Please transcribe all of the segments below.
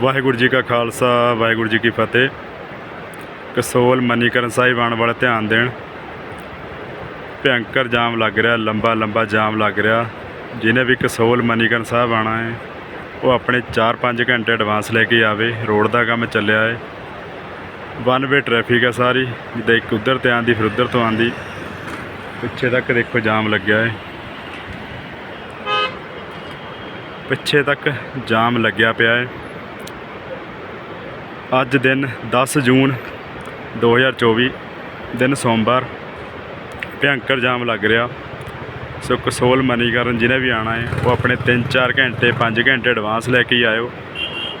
ਵਾਹਿਗੁਰੂ ਜੀ ਕਾ ਖਾਲਸਾ, ਵਾਹਿਗੁਰੂ ਜੀ ਕੀ ਫਤਿਹ। ਕਸੋਲ ਮਨੀਕਰਨ ਸਾਹਿਬ ਆਉਣ ਵਾਲਾ ਧਿਆਨ ਦੇਣ। ਭਿਅੰਕਰ ਜਾਮ ਲੱਗ ਰਿਹਾ, ਲੰਬਾ ਲੰਬਾ ਜਾਮ ਲੱਗ ਰਿਹਾ। ਜਿਹਨੇ ਵੀ ਕਸੋਲ ਮਨੀਕਰਨ ਸਾਹਿਬ ਆਣਾ ਹੈ, ਉਹ ਆਪਣੇ 4-5 ਘੰਟੇ ਐਡਵਾਂਸ ਲੈ ਕੇ ਆਵੇ। ਰੋਡ ਦਾ ਕੰਮ ਚੱਲਿਆ ਹੈ। ਵਨ ਵੇ ਟ੍ਰੈਫਿਕ ਹੈ ਸਾਰੀ, ਜਿੱਦਾਂ ਇੱਕ ਉਧਰ ਤੇ ਆਂਦੀ ਫਿਰ ਉਧਰ ਤੋਂ ਆਂਦੀ ਪਿੱਛੇ ਤੱਕ ਦੇਖੋ ਜਾਮ ਲੱਗਿਆ ਹੈ। ਪਿੱਛੇ ਤੱਕ ਜਾਮ ਲੱਗਿਆ ਪਿਆ ਹੈ। ਅੱਜ ਦਿਨ 10 ਜੂਨ 2024 ਦਿਨ ਸੋਮਵਾਰ। ਭਿਅੰਕਰ ਜਾਮ ਲੱਗ ਰਿਹਾ। ਸੋ ਕਸੋਲ ਮਨੀਕਰਨ ਜਿਹਨੇ ਵੀ ਆਣਾ ਹੈ, ਉਹ ਆਪਣੇ 3-4 ਘੰਟੇ 5 ਘੰਟੇ ਐਡਵਾਂਸ ਲੈ ਕੇ ਹੀ ਆਇਓ।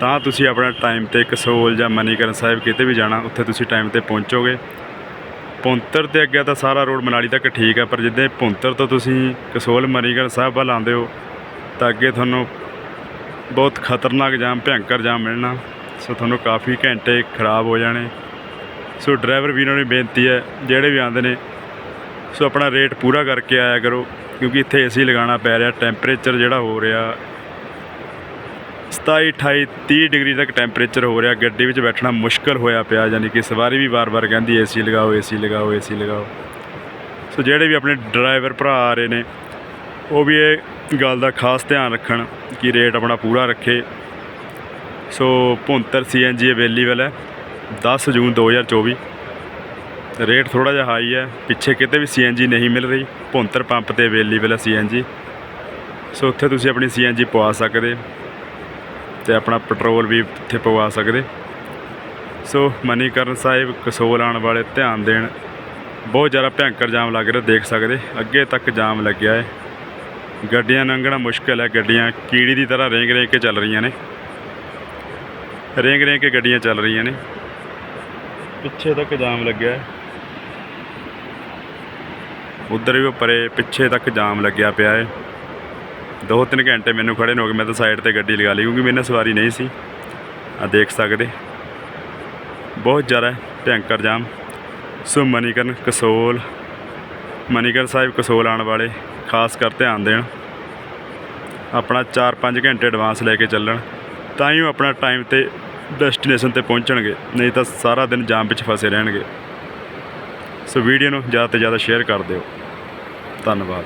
ਤਾਂ ਤੁਸੀਂ ਆਪਣਾ ਟਾਈਮ ਤੇ ਕਸੋਲ ਜਾਂ ਮਨੀਕਰਨ ਸਾਹਿਬ ਕਿਤੇ ਵੀ ਜਾਣਾ, ਉੱਥੇ ਤੁਸੀਂ ਟਾਈਮ ਤੇ ਪਹੁੰਚੋਗੇ। ਪੁੰਤਰ ਤੇ ਅੱਗੇ ਤਾਂ ਸਾਰਾ ਰੋਡ ਮਨਾਲੀ ਤੱਕ ਠੀਕ ਆ ਪਰ ਜਿੱਦਾਂ ਪੁੰਤਰ ਤੋਂ ਤੁਸੀਂ ਕਸੋਲ ਮਨੀਕਰਨ ਸਾਹਿਬ ਵੱਲ ਆਉਂਦੇ ਹੋ, ਤਾਂ ਅੱਗੇ ਤੁਹਾਨੂੰ ਬਹੁਤ ਖਤਰਨਾਕ ਜਾਮ ਭਿਅੰਕਰ ਜਾਮ ਮਿਲਣਾ। ਸੋ ਤੁਹਾਨੂੰ ਕਾਫੀ ਘੰਟੇ ਖਰਾਬ ਹੋ ਜਾਣੇ। ਸੋ ਡਰਾਈਵਰ ਵੀਰਾਂ ਨੂੰ ਬੇਨਤੀ ਹੈ, ਜਿਹੜੇ ਵੀ ਆਉਂਦੇ ਨੇ, ਸੋ ਆਪਣਾ ਰੇਟ ਪੂਰਾ ਕਰਕੇ ਆਇਆ ਕਰੋ, ਕਿਉਂਕਿ ਇੱਥੇ ਏਸੀ ਲਗਾਉਣਾ ਪੈ ਰਿਹਾ ਟੈਂਪਰੇਚਰ ਜਿਹੜਾ ਹੋ ਰਿਹਾ 27 28 30 ਡਿਗਰੀ ਤੱਕ ਟੈਂਪਰੇਚਰ ਹੋ ਰਿਹਾ, ਗੱਡੀ ਵਿੱਚ ਬੈਠਣਾ ਮੁਸ਼ਕਲ ਹੋਇਆ ਪਿਆ, ਯਾਨੀ ਕਿ ਸਵਾਰੀ ਵੀ ਵਾਰ-ਵਾਰ ਕਹਿੰਦੀ ਏਸੀ ਲਗਾਓ ਏਸੀ ਲਗਾਓ ਏਸੀ ਲਗਾਓ। ਸੋ ਜਿਹੜੇ ਵੀ ਆਪਣੇ ਡਰਾਈਵਰ ਭਰਾ ਆ ਰਹੇ ਨੇ, ਉਹ ਵੀ ਇਹ ਗੱਲ ਦਾ ਖਾਸ ਧਿਆਨ ਰੱਖਣ ਕਿ ਰੇਟ ਆਪਣਾ ਪੂਰਾ ਰੱਖੇ। ਸੋ 75 ਸੀਐਨਜੀ ਅਵੇਲੇਬਲ ਹੈ। 10 ਜੂਨ 2024 ਰੇਟ ਥੋੜਾ ਜਿਹਾ ਹਾਈ ਹੈ। ਪਿੱਛੇ ਕਿਤੇ ਵੀ ਸੀਐਨਜੀ ਨਹੀਂ ਮਿਲ ਰਹੀ। 75 ਪੰਪ ਤੇ ਅਵੇਲੇਬਲ ਹੈ ਸੀਐਨਜੀ ਸੋ ਉੱਥੇ ਤੁਸੀਂ ਆਪਣੀ ਸੀਐਨਜੀ ਪਵਾ ਸਕਦੇ। ਤੇ ਆਪਣਾ ਪੈਟਰੋਲ ਵੀ ਇੱਥੇ ਪਵਾ ਸਕਦੇ। ਸੋ ਮਨੀਕਰਨ ਸਾਹਿਬ, ਕਸੋਲ ਆਉਣ ਵਾਲੇ, ਧਿਆਨ ਦੇਣ। ਬਹੁਤ ਜ਼ਿਆਦਾ ਭਿਅੰਕਰ ਜਾਮ ਲੱਗ ਰਿਹਾ, ਦੇਖ ਸਕਦੇ। ਅੱਗੇ ਤੱਕ ਜਾਮ ਲੱਗਿਆ ਹੈ। ਗੱਡੀਆਂ ਲੰਘਣਾ ਮੁਸ਼ਕਲ ਹੈ। ਗੱਡੀਆਂ ਕੀੜੀ ਦੀ ਤਰ੍ਹਾਂ ਰੇਂਗ ਰੇਂਗ ਕੇ ਚੱਲ ਰਹੀਆਂ ਨੇ। ਰੇਂਗ ਰੇਂਗ ਕੇ ਗੱਡੀਆਂ ਚੱਲ ਰਹੀਆਂ ਨੇ। ਪਿੱਛੇ ਤੱਕ ਜਾਮ ਲੱਗਿਆ। ਹੈ ਉਧਰ ਵੀ ਪਰੇ ਪਿੱਛੇ ਤੱਕ ਜਾਮ ਲੱਗਿਆ ਪਿਆ ਹੈ ਦੋ ਤਿੰਨ ਘੰਟੇ ਮੈਨੂੰ ਖੜੇ ਨੂੰ ਹੋ ਗਏ, ਮੈਂ ਤਾਂ ਸਾਈਡ ਤੇ ਗੱਡੀ ਲਗਾ ਲਈ ਕਿਉਂਕਿ ਮੇਰੇ ਨਾਲ ਸਵਾਰੀ ਨਹੀਂ ਸੀ। ਆ ਦੇਖ ਸਕਦੇ। ਬਹੁਤ ਜ਼ਿਆਦਾ ਭਿਅੰਕਰ ਜਾਮ। ਸੋ ਮਨੀਕਰਨ ਕਸੋਲ, ਮਨੀਕਰਨ ਸਾਹਿਬ ਕਸੋਲ ਆਉਣ ਵਾਲੇ, ਖਾਸ ਕਰ ਧਿਆਨ ਦੇਣ। ਆਪਣਾ 4-5 ਘੰਟੇ ਐਡਵਾਂਸ ਲੈ ਕੇ ਚੱਲਣ। ਤਾਂ ਹੀ ਉਹ ਆਪਣਾ ਟਾਈਮ ਤੇ ਡੈਸਟੀਨੇਸ਼ਨ ਤੇ ਪਹੁੰਚਣਗੇ, ਨਹੀਂ ਤਾਂ ਸਾਰਾ ਦਿਨ ਜਾਮ ਵਿੱਚ ਫਸੇ ਰਹਿਣਗੇ। ਸੋ ਵੀਡੀਓ ਨੂੰ ਜ਼ਿਆਦਾ ਤੋਂ ਜ਼ਿਆਦਾ ਸ਼ੇਅਰ ਕਰ ਦਿਓ। ਧੰਨਵਾਦ।